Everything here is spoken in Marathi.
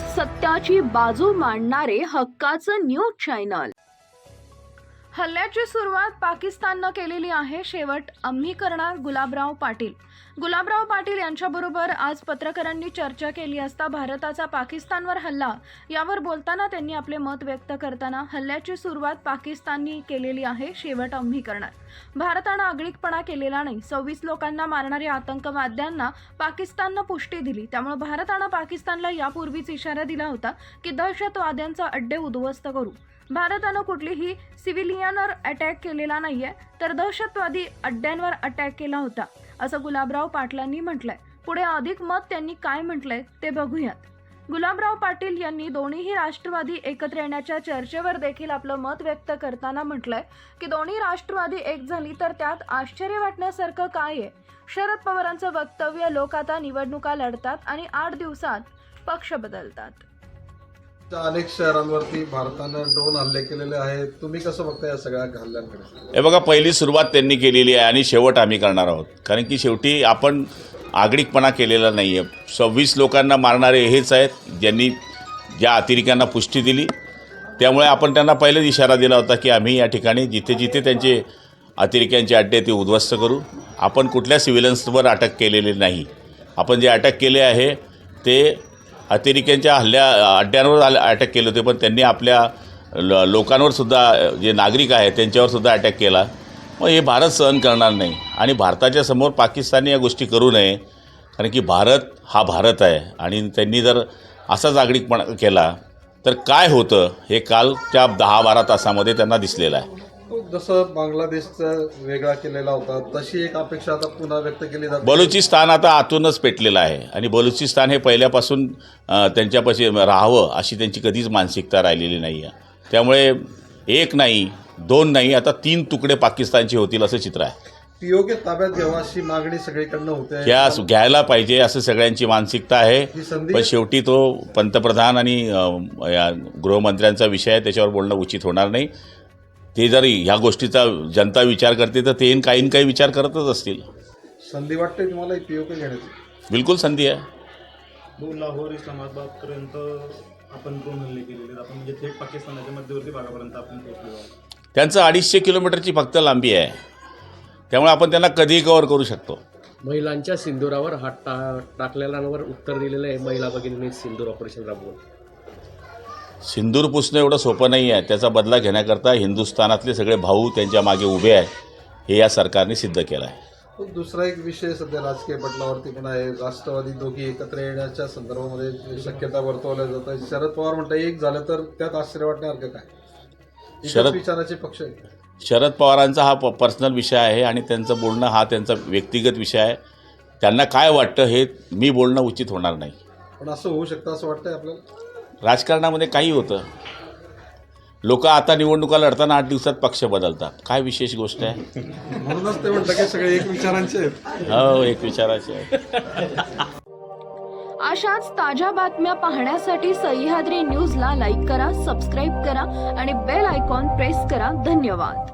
सत्याची बाजू मांडणारे हक्काचं न्यूज चॅनल. हल्ल्याची सुरुवात पाकिस्ताननं केलेली आहे. शेवट आम्ही करणार गुलाबराव पाटील. गुलाबराव पाटील यांच्याबरोबर आज पत्रकारांनी चर्चा केली असता भारताचा पाकिस्तानवर हल्ला यावर बोलताना त्यांनी आपले मत व्यक्त करताना हल्ल्याची सुरुवात पाकिस्ताननी केलेली आहे. शेवट आम्ही करणार. भारतानं आगळीकपणा केलेला नाही. सव्वीस लोकांना मारणाऱ्या आतंकवाद्यांना पाकिस्ताननं पुष्टी दिली. त्यामुळे भारतानं पाकिस्तानला यापूर्वीच इशारा दिला होता की दहशतवाद्यांचा अड्डे उद्ध्वस्त करू. भारतानं कुठलीही सिव्हिलियनवर अटॅक केलेला नाहीये तर दहशतवादी अड्ड्यांवर अटॅक केला होता असं गुलाबराव पाटलांनी म्हटलंय. पुढे अधिक मत त्यांनी काय म्हटलंय ते बघूयात. गुलाबराव पाटील यांनी दोन्हीही राष्ट्रवादी एकत्र येण्याच्या चर्चेवर देखील आपलं मत व्यक्त करताना म्हटलंय की दोन्ही राष्ट्रवादी एक झाली तर त्यात आश्चर्य वाटण्यासारखं काय आहे? शरद पवारांचं वक्तव्य लोक आता निवडणुका लढतात आणि आठ दिवसात पक्ष बदलतात. अनेक शहरांवरती भारतानं ड्रोन हल्ले केलेले आहेत. तुम्ही कसं बघता या सगळ्या हल्ल्यांकडे? हे बघा पहिली सुरुवात त्यांनी केलेली आहे आणि शेवट आम्ही करणार आहोत. कारण की शेवटी आपण आगळिकपणा केलेला नाही आहे सव्वीस लोकांना मारणारे हेच आहेत ज्यांनी ज्या अतिरेक्यांना पुष्टी दिली. त्यामुळे आपण त्यांना पहिलेच इशारा दिला होता की आम्ही या ठिकाणी जिथे जिथे त्यांचे अतिरेक्यांचे अड्डे ते उद्ध्वस्त करू. आपण कुठल्या सिव्हिलन्सवर अटक केलेली नाही. आपण जे अटक केले आहे ते अतिरेक्यांच्या हल्ल्या अड्ड्यांवर आल- अटॅक केले होते पण त्यांनी आपल्या ल लोकांवर सुद्धा जे नागरिक आहेत त्यांच्यावर सुद्धा अटॅक केला. मग हे भारत सहन करणार नाही. आणि भारताच्या समोर पाकिस्तानने या गोष्टी करू नये कारण की भारत हा भारत आहे. आणि त्यांनी जर असाच आगळिकपणा केला तर काय होतं हे कालच्या दहा बारा तासामध्ये त्यांना दिसलेलं आहे. जसं बांगलादेशचा वेगळा केलेला होता तशी एक अपेक्षा आता पुन्हा व्यक्त केली जाते. बलुचिस्तान आता आतूनच पेटलेलं आहे आणि बलुचिस्तान हे पहिल्यापासून त्यांच्यापाशी राहावं अशी त्यांची कधीच मानसिकता राहिलेली नाही आहे त्यामुळे एक नाही दोन नाही आता तीन तुकडे पाकिस्तानचे होतील असं चित्र आहे. पीओके ताब्यात घ्यावा अशी मागणी सगळीकडनं होते. त्या घ्यायला पाहिजे असं सगळ्यांची मानसिकता आहे. पण शेवटी तो पंतप्रधान आणि गृहमंत्र्यांचा विषय आहे त्याच्यावर बोलणं उचित होणार नाही. ते जर ह्या गोष्टीचा जनता विचार करते तर ते काही न काही विचार करतच असतील. संधी वाटते तुम्हाला पीओके घेण्याची? बिलकुल संधी आहे. तो लाहोर इस्लामाबादपर्यंत आपण ड्रोन हल्ले केलेले. आपण म्हणजे थेट पाकिस्तानाच्या मध्यवर्ती भागापर्यंत आपण पोहोचलो त्यांचं अडीचशे किलोमीटरची फक्त लांबी आहे. त्यामुळे आपण त्यांना कधीही कव्हर करू शकतो. महिलांच्या सिंदुरावर हात टा टाकलेल्यांवर उत्तर दिलेलं आहे महिला भगिनींनी सिंदूर ऑपरेशन राबवून. सिंदूर पुसणं एवढं सोपं नाही आहे. त्याचा बदला घेण्याकरता हिंदुस्थानातले सगळे भाऊ त्यांच्या मागे उभे आहेत. हे या सरकारने सिद्ध केलं आहे. दुसरा एक विषय सध्या राजकीय पटलावरती पण आहे. राष्ट्रवादी दोघी एकत्र येण्याच्या संदर्भामध्ये शक्यता वर्तवल्या जात आहे शरद पवार म्हणतात एक झालं तर त्यात आश्चर्य वाटण्यासारखं काय? शरद- विचाराचे पक्ष शरद पवारांचा हा प पर्सनल विषय आहे आणि त्यांचं बोलणं हा त्यांचा व्यक्तिगत विषय आहे. त्यांना काय वाटतं हे मी बोलणं उचित होणार नाही. पण असं होऊ शकतं असं वाटतंय आपल्याला? राजकारणामध्ये काही होतं. लोक आता निवडणुका लढताना आठ दिवसात पक्ष बदलतात. काय विशेष गोष्ट आहे? म्हणूनच ते म्हणतात की सगळे एक विचारांचे आहेत. हो एक विचाराचे आहे अशाच ताज्या बातम्या पाहण्यासाठी सह्याद्री न्यूजला लाईक करा सबस्क्राईब करा आणि बेल आयकॉन प्रेस करा. धन्यवाद.